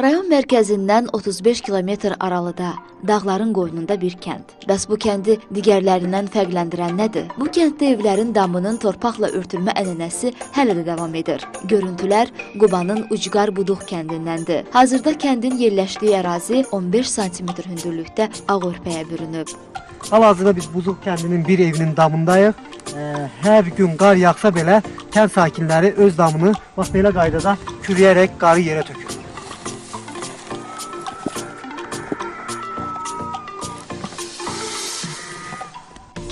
Rayon mərkəzindən 35 kilometr aralıda, dağların qoynunda bir kənd. Bəs bu kəndi digərlərindən fərqləndirən nədir? Bu kənddə evlərin damının torpaqla örtülmə ənənəsi hələ də davam edir. Görüntülər Qubanın Ucqar Buduq kəndindəndir. Hazırda kəndin yerləşdiyi ərazi 15 sm hündürlükdə ağ örpəyə bürünüb. Hal-hazırda biz Buzuq kəndinin bir evinin damındayıq. Ee, hər gün qar yağsa belə kənd sakinləri öz damını bax belə qaydada kürüyərək qarı yerə tökür.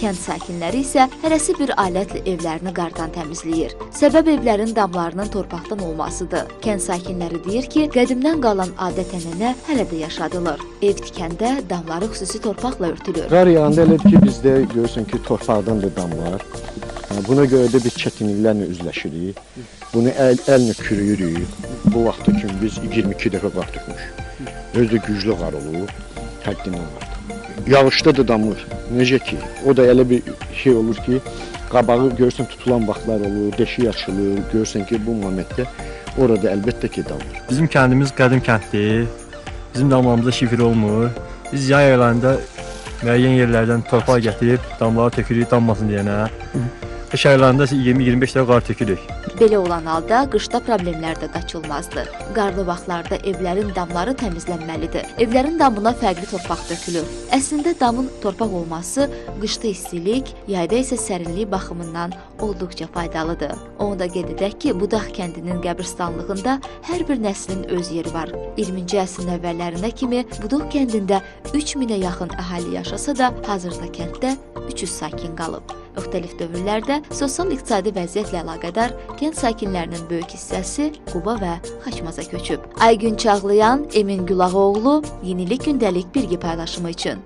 Kənd sakinləri isə hərəsi bir alətlə evlərini qardan təmizləyir. Səbəb evlərin damlarının torpaqdan olmasıdır. Kənd sakinləri deyir ki, qədimdən qalan adət-ənənə hələ də yaşadılır. Ev tikəndə damları xüsusi torpaqla örtülür. Qar yağanda elədir ki, bizdə görürsən ki, torpaqdan da dam var. Ha, Buna görə də biz çətinliklərlə üzləşirik. Bunu əl, əllə kürüyürük. Bu vaxta kimi biz 22 dəfə qar tökmüşük. Özü də güclü qar olub, həddindən artıq. Yağışda da damır. Necə ki, o da elə bir şey olur ki, qabağı görsən tutulan vaxtlar olur, deşik açılır. Görsən ki, bu momentdə orada əlbəttə ki, damır. Bizim kəndimiz qədim kənddir. Bizim damlarımızda şifr olmur. Biz yay aylarında müəyyən yerlərdən torpaq gətirib damlara tökürük, dammasın deyənə. Qış aylarında isə 20-25 dəfə qar tökürük. Belə olan halda qışda problemlər də qaçılmazdır. Qarlı vaxtlarda evlərin damları təmizlənməlidir. Evlərin damına fərqli torpaq dökülür. Əslində damın torpaq olması qışda istilik, yayda isə sərinlik baxımından olduqca faydalıdır. Onu da qeyd edək ki, Budaq kəndinin qəbristanlığında hər bir nəslin öz yeri var. 20-ci əsrin əvvəllərində kimi Budaq kəndində 3000-ə yaxın əhali yaşasa da, hazırda kənddə 300 sakin qalıb. Müxtəlif dövrlərdə sosial-iqtisadi vəziyyətlə əlaqədar kənd sakinlərinin böyük hissəsi Quba və Xaçmaza köçüb. Aygün Çağlayan, Emin Gülağoğlu, Yenilik gündəlik bilgi paylaşımı üçün.